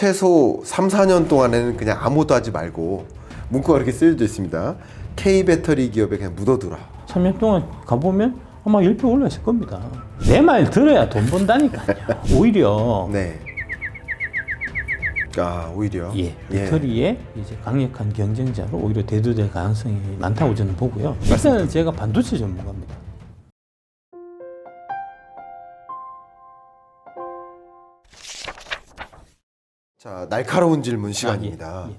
최소 3, 4년 동안에는 그냥 아무것도 하지 말고 문구가 이렇게 쓰여져 있습니다. K 배터리 기업에 그냥 묻어두라. 3년 동안 가보면 아마 10배 올라있을 겁니다. 내 말 들어야 돈 번다니까요. 오히려 네. 아 오히려 예, 배터리의 이제 강력한 경쟁자로 오히려 대두될 가능성이 많다고 저는 보고요. 일단은 제가 반도체 전문가입니다. 자 날카로운 질문 시간입니다. 예, 예.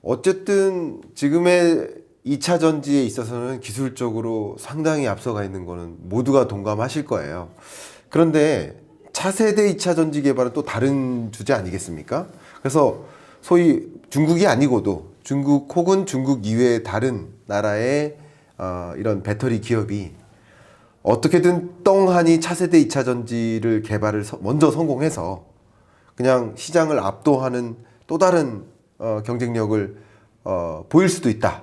어쨌든 지금의 2차 전지에 있어서는 기술적으로 상당히 앞서가 있는 거는 모두가 동감하실 거예요. 그런데 차세대 2차 전지 개발은 또 다른 주제 아니겠습니까? 그래서 소위 중국이 아니고도 중국 혹은 중국 이외의 다른 나라의 어, 이런 배터리 기업이 어떻게든 떵하니 차세대 2차 전지를 개발을 서- 먼저 성공해서 그냥 시장을 압도하는 또 다른 어, 경쟁력을 어, 보일 수도 있다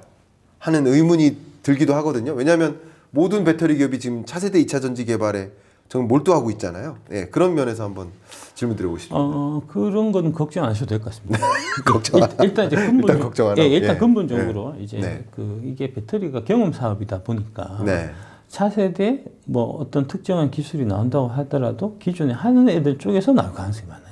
하는 의문이 들기도 하거든요. 왜냐하면 모든 배터리 기업이 지금 차세대 2차 전지 개발에 정말 몰두하고 있잖아요. 예, 그런 면에서 한번 질문 드리고 싶습니다. 어, 그런 건 걱정 안 하셔도 될 것 같습니다. 걱정 안 일, 일단 이제 근본 일단 걱정 안. 예, 일단 예. 근본적으로 이제 네. 그 이게 배터리가 경험 사업이다 보니까 네. 차세대 뭐 어떤 특정한 기술이 나온다고 하더라도 기존에 하는 애들 쪽에서 나올 가능성이 많아요.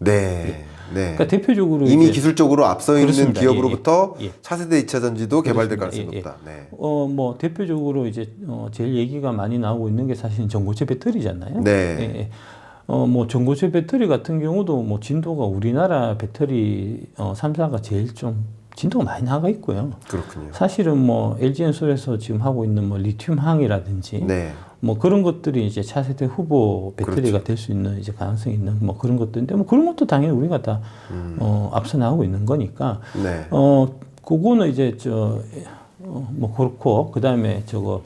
네. 네. 그러니까 대표적으로 이미 기술적으로 앞서 있는 그렇습니다. 기업으로부터 예, 예. 차세대 2차 전지도 개발될 그렇습니다. 가능성이 예, 예. 높다. 네. 어 뭐 대표적으로 이제 어 제일 얘기가 많이 나오고 있는 게 사실은 전고체 배터리잖아요. 네. 예, 예. 어 뭐 전고체 배터리 같은 경우도 뭐 진도가 우리나라 배터리 어 3사가 제일 좀 진도가 많이 나가 있고요. 그렇군요. 사실은 뭐 LG엔솔에서 지금 하고 있는 뭐 리튬 항이라든지 네. 뭐 그런 것들이 이제 차세대 후보 배터리가 그렇죠. 될수 있는 이제 가능성이 있는 뭐 그런 것들인데 뭐 그런 것도 당연히 우리가 다 음. 어, 앞서 나가고 있는 거니까 네. 어 그거는 이제 저뭐 그렇고 그 다음에 저거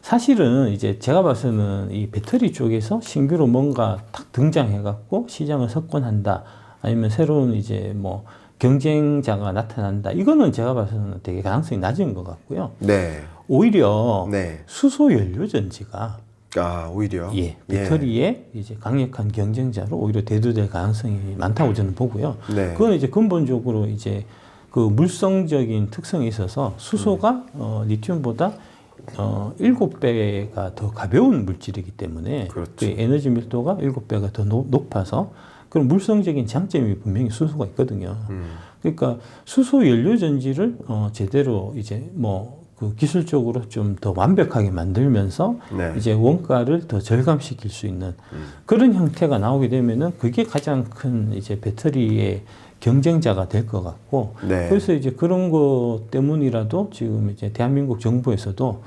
사실은 이제 제가 봐서는 이 배터리 쪽에서 신규로 뭔가 탁 등장해갖고 시장을 석권한다 아니면 새로운 이제 뭐 경쟁자가 나타난다 이거는 제가 봐서는 되게 가능성이 낮은 것 같고요. 네. 오히려 네. 수소 연료 전지가 아, 오히려 예, 배터리의 이제 강력한 경쟁자로 오히려 대두될 가능성이 많다고 저는 보고요. 네. 그건 이제 근본적으로 이제 그 물성적인 특성이 있어서 수소가 어, 리튬보다 어, 7배가 더 가벼운 물질이기 때문에 그렇죠. 그 에너지 밀도가 7배가 더 높, 높아서 그런 물성적인 장점이 분명히 수소가 있거든요. 음. 그러니까 수소 연료 전지를 어, 제대로 이제 뭐 그 기술적으로 좀 더 완벽하게 만들면서 네. 이제 원가를 더 절감시킬 수 있는 음. 그런 형태가 나오게 되면은 그게 가장 큰 이제 배터리의 경쟁자가 될 것 같고 네. 그래서 이제 그런 것 때문이라도 지금 이제 대한민국 정부에서도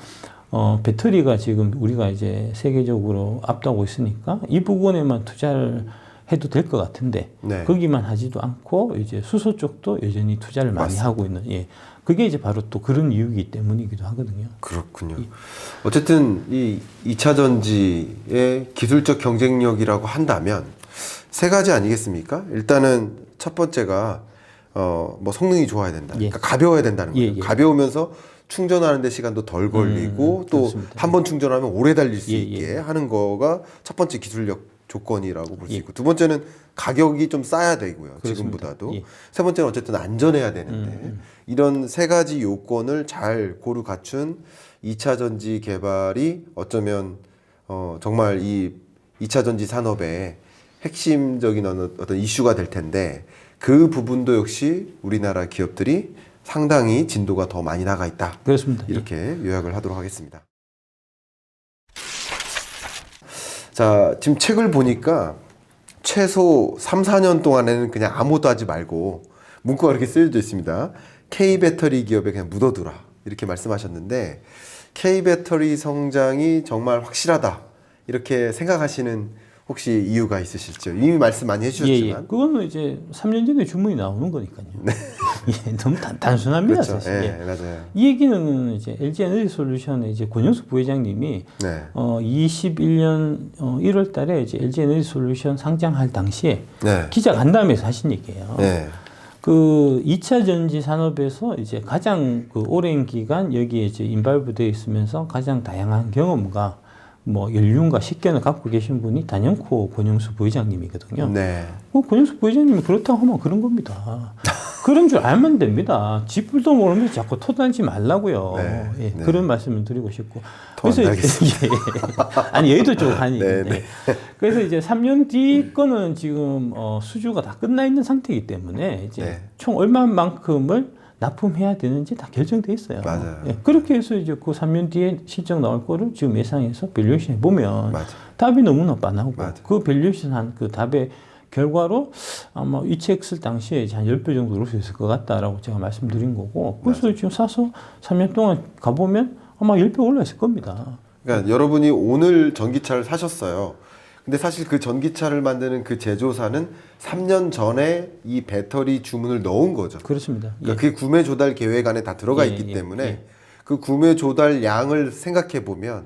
어 배터리가 지금 우리가 이제 세계적으로 앞다고 있으니까 이 부분에만 투자를 해도 될 것 같은데 네. 거기만 하지도 않고 이제 수소 쪽도 여전히 투자를 많이 맞습니다. 하고 있는 예 그게 이제 바로 또 그런 이유이기 때문이기도 하거든요. 그렇군요. 어쨌든 이 2차 전지의 기술적 경쟁력이라고 한다면 세 가지 아니겠습니까? 일단은 첫 번째가 어 뭐 성능이 좋아야 된다. 예. 그러니까 가벼워야 된다는 예, 거예요. 예. 가벼우면서 충전하는 데 시간도 덜 걸리고 음, 또. 한 번 충전하면 오래 달릴 수 예, 있게 예. 하는 거가 첫 번째 기술력 조건이라고 볼수 예. 있고 두 번째는 가격이 좀 싸야 되고요. 그렇습니다. 지금보다도 예. 세 번째는 어쨌든 안전해야 되는데 음, 이런 세 가지 요건을 잘 고루 갖춘 2차 전지 개발이 어쩌면 어, 정말 이 2차 전지 산업의 핵심적인 어떤 이슈가 될 텐데 그 부분도 역시 우리나라 기업들이 상당히 진도가 더 많이 나가 있다. 그렇습니다. 예. 이렇게 요약을 하도록 하겠습니다. 자, 지금 책을 보니까 최소 3, 4년 동안에는 그냥 아무것도 하지 말고 문구가 이렇게 쓰여져 있습니다. K 배터리 기업에 그냥 묻어두라. 이렇게 말씀하셨는데 K 배터리 성장이 정말 확실하다. 이렇게 생각하시는 혹시 이유가 있으실지요? 이미 말씀 많이 예, 예. 해주셨지만. 그거는 이제 3년 전에 주문이 나오는 거니까요. 예, 너무 단, 단순합니다, 그렇죠. 사실. 예, 예. 맞아요. 이 얘기는 이제 LG 에너지 솔루션의 이제 권영수 부회장님이 네. 어 21년 어 1월 달에 이제 LG 에너지 솔루션 상장할 당시에 네. 기자 간담회에서 하신 얘기예요. 네. 그 2차 전지 산업에서 이제 가장 그 오랜 기간 여기에 이제 인발부 되어 있으면서 가장 다양한 경험과 뭐 연륜과 식견을 갖고 계신 분이 단연코 권영수 부회장님이거든요. 네. 어, 권영수 부회장님이 그렇다고 하면 그런 겁니다. 그런 줄 알면 됩니다. 쥐뿔도 모르면서 자꾸 토단지 말라고요. 네, 예, 네. 그런 말씀을 드리고 싶고. 토안 달겠습니다. 예, 아니 여의도 쪽 하니. 네, 네. 예. 그래서 이제 3년 뒤 거는 지금 어, 수주가 다 끝나 있는 상태이기 때문에 이제 네. 총 얼마만큼을 납품해야 되는지 다 결정돼 있어요. 맞아요. 예, 그렇게 해서 이제 그 3년 뒤에 실적 나올 거를 지금 예상해서 밸류에이션 해보면 맞아. 답이 너무나 뻔하고 맞아. 그 밸류에이션 한 그 답의 결과로 아마 이책쓸 당시에 한 10배 정도 오를 수 있을 것 같다라고 제가 말씀드린 거고 그래서 지금 사서 3년 동안 가보면 아마 10배 올라 있을 겁니다. 그러니까 여러분이 오늘 전기차를 사셨어요. 근데 사실 그 전기차를 만드는 그 제조사는 3년 전에 이 배터리 주문을 넣은 거죠. 그렇습니다. 예. 그러니까 그 구매 조달 계획 안에 다 들어가 예, 있기 예, 때문에 예. 그 구매 조달 양을 생각해 보면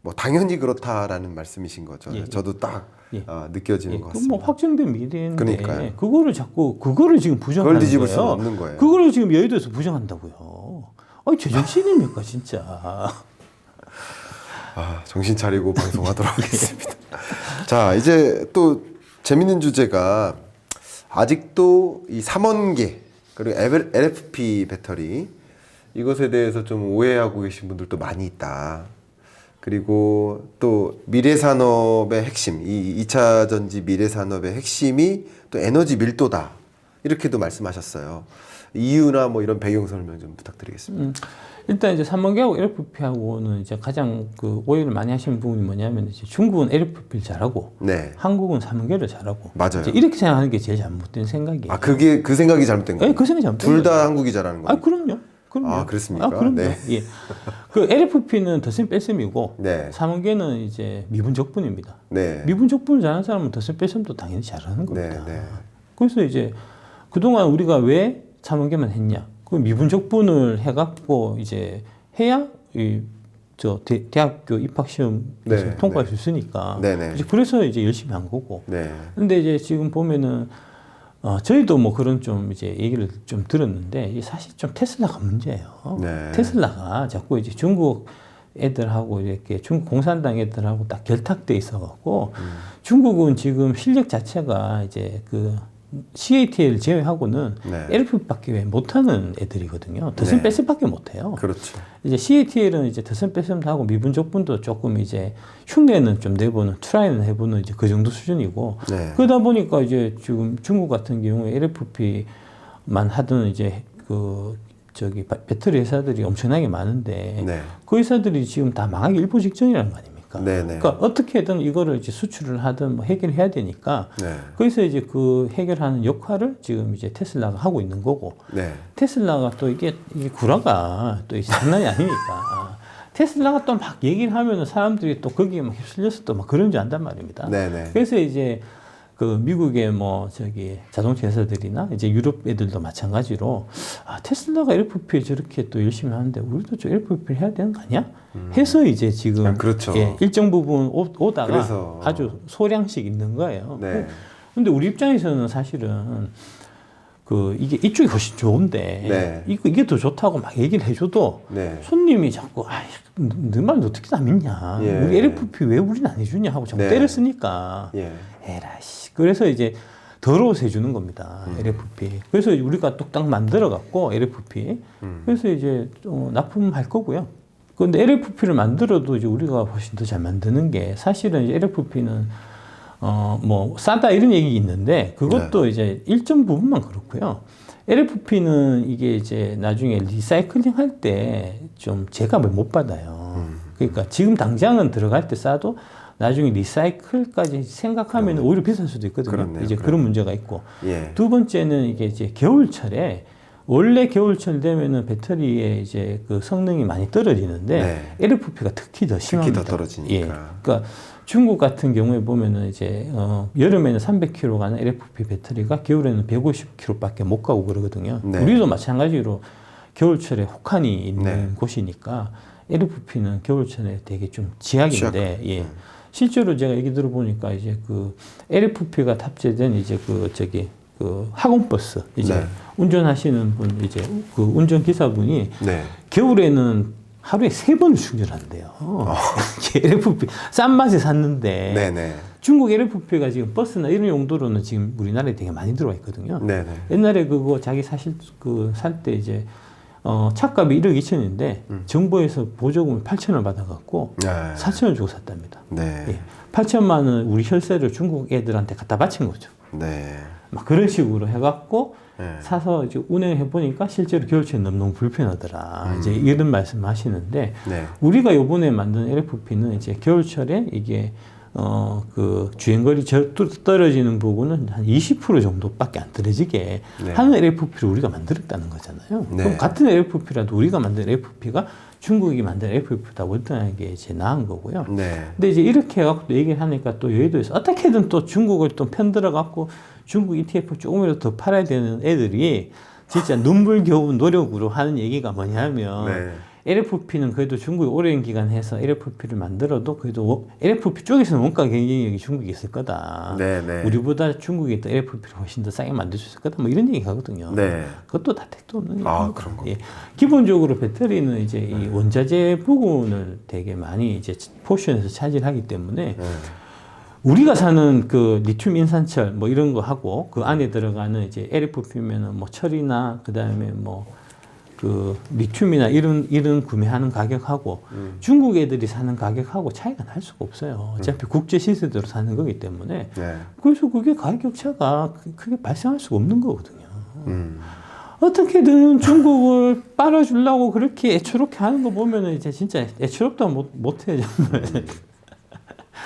뭐 당연히 그렇다라는 말씀이신 거죠. 예, 예. 저도 딱 예. 아, 느껴지는 예, 것 그건 같습니다. 뭐 확정된 미래인데 그러니까요. 그거를 자꾸 그거를 지금 부정하는 그걸 거예요. 없는 거예요. 그거를 지금 여의도에서 부정한다고요. 아니 제정신입니까 진짜. 아, 정신 차리고 방송하도록 하겠습니다. 자, 이제 또 재밌는 주제가 아직도 이 3원계 그리고 LFP 배터리 이것에 대해서 좀 오해하고 계신 분들도 많이 있다. 그리고 또 미래 산업의 핵심, 이 2차 전지 미래 산업의 핵심이 또 에너지 밀도다. 이렇게도 말씀하셨어요. 이유나 뭐 이런 배경 설명 좀 부탁드리겠습니다. 음, 일단 이제 삼원계하고 LFP하고는 이제 가장 그 오해를 많이 하시는 부분이 뭐냐면 이제 중국은 LFP를 잘하고 네. 한국은 삼원계를 잘하고 맞아요. 이렇게 생각하는 게 제일 잘못된 생각이에요. 아, 그게 그 생각이 잘못된 예, 거예요. 그 생각이 잘못된 둘 거예요. 다 한국이 잘하는 거예요. 아, 그럼요. 그럼요. 아, 그렇습니까? 아, 그럼요. 네. 예. 그 LFP는 더셈 뺄셈이고 네. 삼원계는 이제 미분 적분입니다. 네. 미분 적분을 잘하는 사람은 더셈 뺄셈도 당연히 잘하는 겁니다. 네, 네. 그래서 이제 그동안 우리가 왜 삼원계만 했냐? 그 미분적분을 해갖고 이제 해야 이 저 대 학교 입학 시험 네, 통과할 수 있으니까. 네, 네. 그래서 이제 열심히 한 거고. 네. 근데 이제 지금 보면은 어, 저희도 뭐 그런 좀 이제 얘기를 좀 들었는데 이게 사실 좀 테슬라가 문제예요. 네. 테슬라가 자꾸 이제 중국 애들하고 이렇게 중국 공산당 애들하고 딱 결탁돼 있어갖고 음. 중국은 지금 실력 자체가 이제 그 CATL 제외하고는 네. LFP밖에 왜 못하는 애들이거든요. 더셈 네. 뺄셈밖에 못해요. 그렇죠. 이제 CATL은 이제 더셈 뺄셈도 하고 미분적분도 조금 이제 흉내는 좀 내보는 트라이는 해보는 이제 그 정도 수준이고 네. 그러다 보니까 이제 지금 중국 같은 경우에 LFP만 하던 이제 그 저기 바- 배터리 회사들이 엄청나게 많은데 네. 그 회사들이 지금 다 망하기 일보 직전이라는 거 아닙니까? 네, 네. 그러니까 어떻게든 이거를 이제 수출을 하든 뭐 해결해야 되니까 네. 그래서 이제 그 해결하는 역할을 지금 이제 테슬라가 하고 있는 거고 네. 테슬라가 또 이게 이게 구라가 또 이게 장난이 아니니까 테슬라가 또 막 얘기를 하면은 사람들이 또 거기에 막 휩쓸려서 또 막 그런 줄 안단 말입니다. 네, 네. 그래서 이제 그 미국의 뭐 저기 자동차 회사들이나 이제 유럽 애들도 마찬가지로 아 테슬라가 LFP 저렇게 또 열심히 하는데 우리도 저 LFP 해야 되는 거 아니야? 해서 이제 지금 아, 그렇죠. 예, 일정 부분 오, 오다가 그래서. 아주 소량씩 있는 거예요. 네. 근데 우리 입장에서는 사실은 그 이게 이쪽이 훨씬 좋은데 네. 이거 이게 더 좋다고 막 얘기를 해줘도 네. 손님이 자꾸 아이 너말 어떻게 다 믿냐 예. 우리 LFP 왜 우리는 안 해주냐 하고 자꾸 네. 때렸으니까 예. 에라씨 그래서 이제 더러워서 해주는 겁니다 음. LFP 그래서 우리가 뚝딱 만들어 갖고 LFP 음. 그래서 이제 어, 납품할 거고요 그런데 LFP를 만들어도 이제 우리가 훨씬 더 잘 만드는 게 사실은 이제 LFP는 어 뭐 싸다 이런 얘기 있는데 그것도 네. 이제 일정 부분만 그렇고요. LFP는 이게 이제 나중에 리사이클링 할 때 좀 제값을 못 받아요. 음. 그러니까 지금 당장은 들어갈 때 싸도 나중에 리사이클까지 생각하면 오히려 비쌀 수도 있거든요. 그렇네요. 이제. 그런 문제가 있고 예. 두 번째는 이게 이제 겨울철에 원래 겨울철 되면은 배터리의 이제 그 성능이 많이 떨어지는데 네. LFP가 특히 더 특히 심합니다. 더 떨어지니까. 예. 그러니까 중국 같은 경우에 보면은 이제 어, 여름에는 300km 가는 LFP 배터리가 겨울에는 150km밖에 못 가고 그러거든요. 네. 우리도 마찬가지로 겨울철에 혹한이 있는 네. 곳이니까 LFP는 겨울철에 되게 좀 지약인데 예. 음. 실제로 제가 얘기 들어보니까 이제 그 LFP가 탑재된 이제 그 저기 그 학원버스 이제 네. 운전하시는 분 이제 그 운전 기사분이 네. 겨울에는 하루에 세 번을 충전한대요. LFP 싼 맛에 샀는데 네네. 중국 LFP가 지금 버스나 이런 용도로는 지금 우리나라에 되게 많이 들어와 있거든요. 네네. 옛날에 그거 자기 사실 그 살 때 이제 어 차값이 1억 2천인데 정부에서 보조금을 8천을 받아갖고 네. 4천을 주고 샀답니다. 네. 예. 8천만 원 우리 혈세를 중국 애들한테 갖다 바친 거죠. 네. 막 그런 식으로 해갖고 네. 사서 이제 운행해 보니까 실제로 겨울철에 너무 너무 불편하더라. 이제 이런 말씀하시는데 네. 우리가 요번에 만든 LFP는 이제 겨울철에 이게 어 그 주행거리 저 떨어지는 부분은 한 20% 정도밖에 안 떨어지게 네. 하는 LFP를 우리가 만들었다는 거잖아요. 네. 그럼 같은 LFP라도 우리가 만든 LFP가 중국이 만든 LFP보다 월등하게 이제 나은 거고요. 네. 근데 이제 이렇게 해갖고 또 얘기를 하니까 또 여의도에서 어떻게든 또 중국을 또 편들어갖고 중국 ETF 조금이라도 더 팔아야 되는 애들이 진짜 눈물겨운 노력으로 하는 얘기가 뭐냐면 네. LFP는 그래도 중국이 오랜 기간 해서 LFP를 만들어도 그래도 워- LFP 쪽에서는 원가 경쟁력이 중국이 있을 거다. 네네. 우리보다 중국이 더 LFP를 훨씬 더 싸게 만들 수 있을 거다. 뭐 이런 얘기 하거든요. 네. 그것도 다 택도 없는 아. 그런 거. 예. 기본적으로 배터리는 이제 이 원자재 부분을 되게 많이 이제 포션에서 차지하기 때문에 네. 우리가 사는 그 리튬 인산철 뭐 이런 거 하고 그 안에 들어가는 이제 LFP면은 뭐 철이나 그다음에 뭐 그 리튬이나 이런 이런 구매하는 가격하고 음. 중국 애들이 사는 가격하고 차이가 날 수가 없어요. 어차피 국제 시세대로 사는 거기 때문에 네. 그래서 그게 가격 차가 크- 크게 발생할 수가 없는 거거든요. 음. 어떻게든 중국을 빨아주려고 그렇게 애처롭게 하는 거 보면은 이제 진짜 애처롭다 못 못해 정말.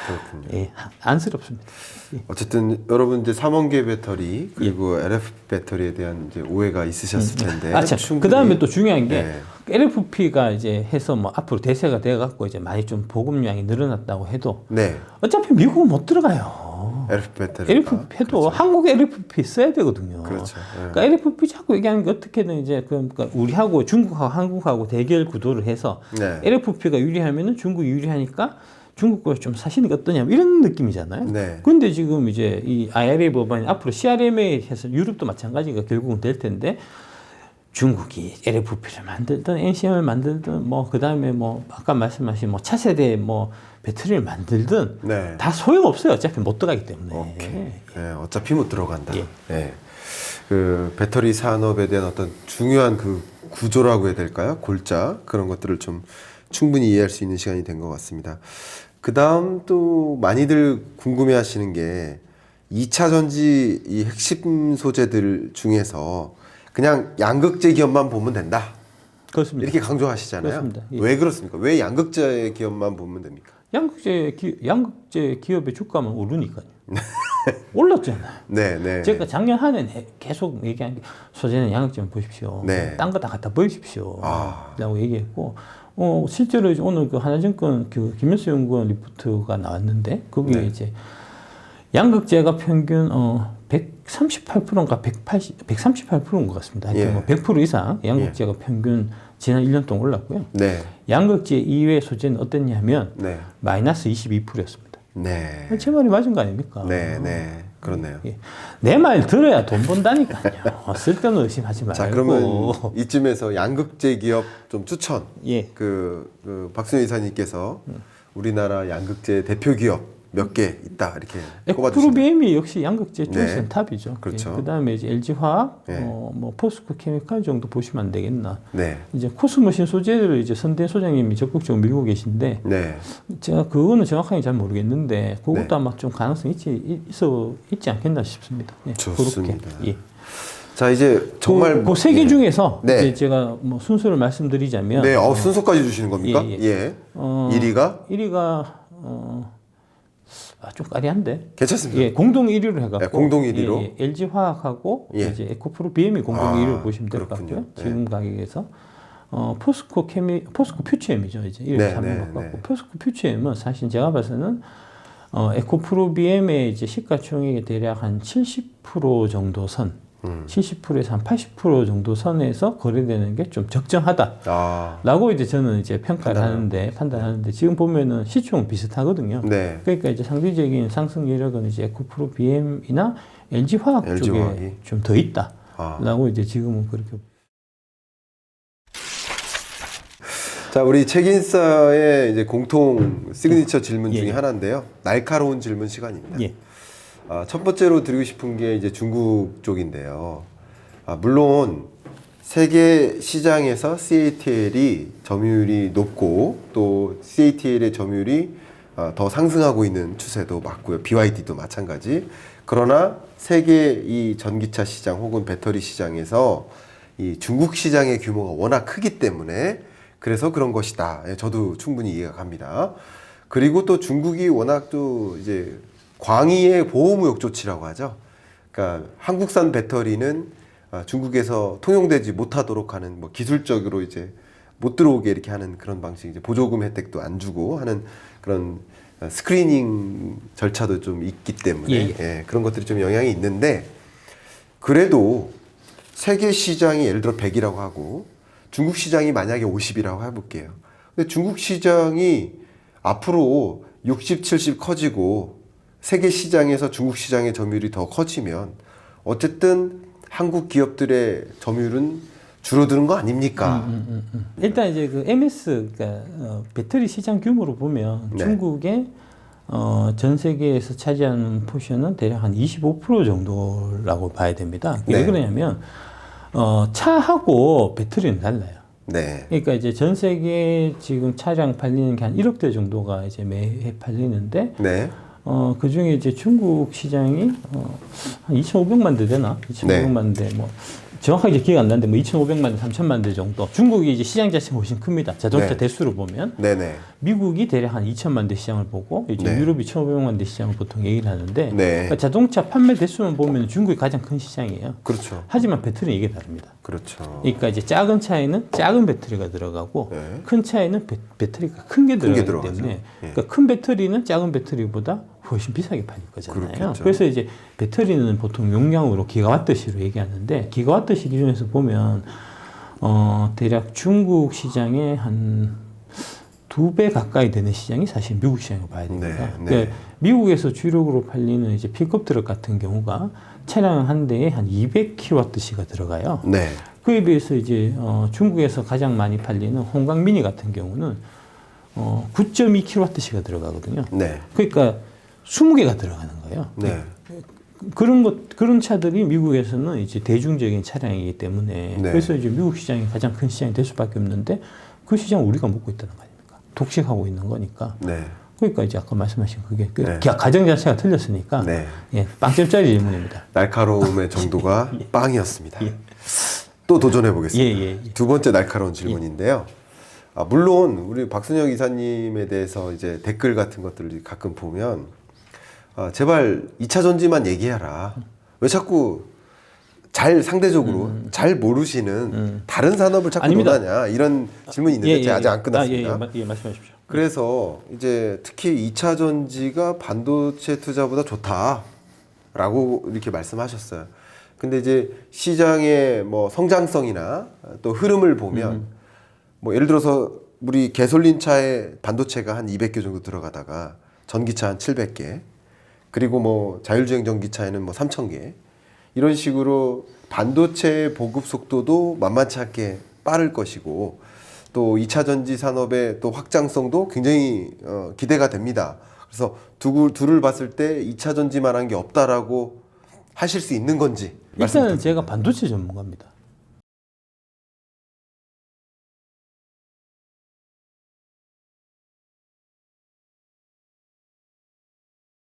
그렇군요. 예, 안쓰럽습니다. 예. 어쨌든 여러분 이제 삼원계 배터리 그리고 LF 배터리에 대한 이제 오해가 있으셨을 텐데. 아, 그 다음에 또 중요한 게 네. LFP가 이제 해서 뭐 앞으로 대세가 돼갖고 이제 많이 좀 보급량이 늘어났다고 해도 네. 어차피 미국은 못 들어가요. LF 배터리. LFP 해도 한국에 LFP 써야 되거든요. 그렇죠. 네. 그러니까 LFP 자꾸 얘기하는 게 어떻게든 이제 그- 그러니까 우리하고 중국하고 한국하고 대결 구도를 해서 네. LFP가 유리하면은 중국이 유리하니까 중국 걸좀게 어떠냐 뭐 이런 느낌이잖아요. 네. 근데 지금 이제 이 IRA 법안이 앞으로 CRMA 해서 유럽도 마찬가지가 결국은 될 텐데 중국이 LFP를 만들든 NCM을 만들든 뭐 그다음에 뭐 아까 말씀하신 뭐 차세대 뭐 배터리를 만들든 네. 다 소용 없어요. 어차피 못 들어가기 때문에. 오케이. 네, 어차피 못 들어간다. 예. 네. 그 배터리 산업에 대한 어떤 중요한 그 구조라고 해야 될까요? 골자 그런 것들을 좀 충분히 이해할 수 있는 시간이 된 것 같습니다. 그 다음 또 많이들 궁금해 하시는 게 2차 전지 이 핵심 소재들 중에서 그냥 양극재 기업만 보면 된다. 그렇습니다. 이렇게 강조하시잖아요. 그렇습니다. 예. 왜 그렇습니까? 왜 양극재 기업만 보면 됩니까? 양극재 기, 양극재 기업의 주가만 오르니까요. 올랐잖아요. 네, 네. 제가 작년 한 해 계속 얘기한 게 소재는 양극재만 보십시오. 네. 딴 거 다 갖다 버리십시오. 아. 라고 얘기했고 어, 실제로 오늘 그 하나증권 그 김현수 연구원 리포트가 나왔는데 거기에 네. 이제 양극재가 평균 어 138%인가 180 138%인 것 같습니다. 하여튼 예. 뭐100% 이상 양극재가 평균 지난 1년 동안 올랐고요. 네, 양극재 이외 소재는 어땠냐면 네, 마이너스 22%였습니다. 네. 제 말이 맞은 거 아닙니까? 네, 네, 그렇네요. 예. 내말 들어야 돈 번다니까요. 쓸데없는 의심하지 말고. 자, 그러면 이쯤에서 양극재 기업 좀 추천. 예. 그, 그 박순희 이사님께서 우리나라 양극재 대표 기업 몇 개 있다 이렇게 꼽아주시면. 에코프로비엠이 역시 양극재 쪽에서는 네. 탑이죠. 그렇죠. 그 다음에 이제 LG화학, 네. 어, 뭐 포스코 케미칼 정도 보시면 안 되겠나. 네, 이제 코스모신 소재를 이제 선대 소장님이 적극적으로 밀고 계신데 네, 제가 그거는 정확하게 잘 모르겠는데 그것도 네. 아마 좀 가능성 있지 있어 있지 않겠나 싶습니다. 예, 좋습니다. 그렇게. 예. 자 이제 정말 그세개 예. 중에서 네. 이제 제가 뭐 순서를 말씀드리자면 네, 어, 순서까지 주시는 겁니까? 예, 예. 예. 어, 1위가 1위가 어, 아, 좀 까리한데. 괜찮습니다. 예, 공동 1위로 해갖고 네, 공동 1위 로. 예, 예, LG 화학하고 예. 이제 에코프로 BM이 공동 아, 1위로 보시면 될 것. 같고요. 네. 지금 가격에서 어, 포스코 케미 포스코 퓨처엠이죠 이제 이렇게 네, 잡는 네, 것 같고 네. 포스코 퓨처엠은 사실 제가 봐서는 어, 에코프로 BM의 이제 시가총액의 대략 한 70% 정도 선, 음. 70%에서 한 80% 정도 선에서 거래되는 게 좀 적정하다. 아, 라고 이제 저는 이제 평가를 판단을. 하는데 판단하는데 지금 보면은 시총은 비슷하거든요. 네, 그러니까 이제 상대적인 상승 여력은 이제 에코프로 BM이나 LG 화학 LG 쪽에. 좀 더 있다라고 아, 이제 지금은 그렇게 자, 우리 책인사의 이제 공통 시그니처 질문 예, 중에 예. 하나인데요. 날카로운 질문 시간입니다. 예. 아, 첫 번째로 드리고 싶은 게 이제 중국 쪽인데요. 아, 물론 세계 시장에서 CATL이 점유율이 높고 또 CATL의 점유율이 아, 더 상승하고 있는 추세도 맞고요. BYD도 마찬가지. 그러나 세계 이 전기차 시장 혹은 배터리 시장에서 이 중국 시장의 규모가 워낙 크기 때문에 그래서 그런 것이다. 예, 저도 충분히 이해가 갑니다. 그리고 또 중국이 워낙 또 이제 광의의 보호무역 조치라고 하죠. 그러니까 한국산 배터리는 아, 중국에서 통용되지 못하도록 하는 뭐 기술적으로 이제 못 들어오게 이렇게 하는 그런 방식 이제 보조금 혜택도 안 주고 하는 그런 어, 스크리닝 절차도 좀 있기 때문에 예, 예, 그런 것들이 좀 영향이 있는데 그래도 세계 시장이 예를 들어 100이라고 하고 중국 시장이 만약에 50이라고 해볼게요. 근데 중국 시장이 앞으로 60, 70 커지고 세계 시장에서 중국 시장의 점유율이 더 커지면 어쨌든 한국 기업들의 점유율은 줄어드는 거 아닙니까? 일단 이제 그 MS 그러니까 어, 배터리 시장 규모로 보면 네. 중국의 어, 전 세계에서 차지하는 포션은 대략 한 25% 정도라고 봐야 됩니다. 왜 네. 그러냐면 어, 차하고 배터리는 달라요. 네. 그러니까 이제 전 세계 지금 차량 팔리는 게 한 1억 대 정도가 이제 매해 팔리는데 네. 어, 그 중에 이제 중국 시장이 어, 한 2,500만 대 되나? 2,500만 대 뭐. 정확하게 기억 안 나는데 뭐 2,500만 대, 3,000만 대 정도. 중국이 이제 시장 자체가 훨씬 큽니다. 자동차 네. 대수로 보면. 네네. 미국이 대략 한 2천만 대 시장을 보고 이제 네. 유럽이 1,500만 대 시장을 보통 얘기를 하는데 네. 그러니까 자동차 판매 대수만 보면 중국이 가장 큰 시장이에요. 그렇죠. 하지만 배터리는 이게 다릅니다. 그렇죠. 그러니까 이제 작은 차에는 작은 배터리가 들어가고 네. 큰 차에는 배, 배터리가 큰 게 들어가기. 때문에 예. 그러니까 큰 배터리는 작은 배터리보다 훨씬 비싸게 팔릴 거잖아요. 그렇겠죠. 그래서 이제 배터리는 보통 용량으로 기가와트시로 얘기하는데 기가와트시 기준에서 보면 어 대략 중국 시장의 한두 배 가까이 되는 시장이 사실 미국 시장을 봐야 됩니다. 네, 네. 그러니까 미국에서 주력으로 팔리는 이제 픽업 트럭 같은 경우가 차량 한 대에 한 200kWh가 들어가요. 네. 그에 비해서 이제 어, 중국에서 가장 많이 팔리는 홍강 미니 같은 경우는 어, 9.2kWh가 들어가거든요. 네. 그러니까 20개가 들어가는 거예요. 네. 그런 것 그런 차들이 미국에서는 이제 대중적인 차량이기 때문에 네. 그래서 이제 미국 시장이 가장 큰 시장이 될 수밖에 없는데 그 시장 우리가 먹고 있다는 거 아닙니까? 독식하고 있는 거니까. 네. 그러니까 이제 아까 말씀하신 그게 그 네. 가정 자체가 틀렸으니까 네. 예, 빵점짜리 질문입니다. 날카로움의 정도가 빵이었습니다. 또 도전해 보겠습니다. 예, 예, 예. 두 번째 날카로운 질문인데요. 아, 물론 우리 박순혁 이사님에 대해서 이제 댓글 같은 것들을 가끔 보면 아, 제발 2차 전지만 얘기해라. 왜 자꾸 잘 상대적으로 잘 모르시는 다른 산업을 자꾸 음. 아닙니다. 논하냐 이런 질문이 있는데 제가 아직 안 끝났습니다. 아, 예, 예, 마- 예, 말씀하십시오. 그래서 이제 특히 2차 전지가 반도체 투자보다 좋다라고 이렇게 말씀하셨어요. 근데 이제 시장의 뭐 성장성이나 또 흐름을 보면 뭐 예를 들어서 우리 개솔린 차에 반도체가 한 200개 정도 들어가다가 전기차 한 700개 그리고 뭐 자율주행 전기차에는 뭐 3000개 이런 식으로 반도체 보급 속도도 만만치 않게 빠를 것이고 또 2차 전지 산업의 또 확장성도 굉장히 어, 기대가 됩니다. 그래서 두, 둘을 봤을 때 2차 전지만 한 게 없다라고 하실 수 있는 건지 일단은 제가 반도체 전문가입니다.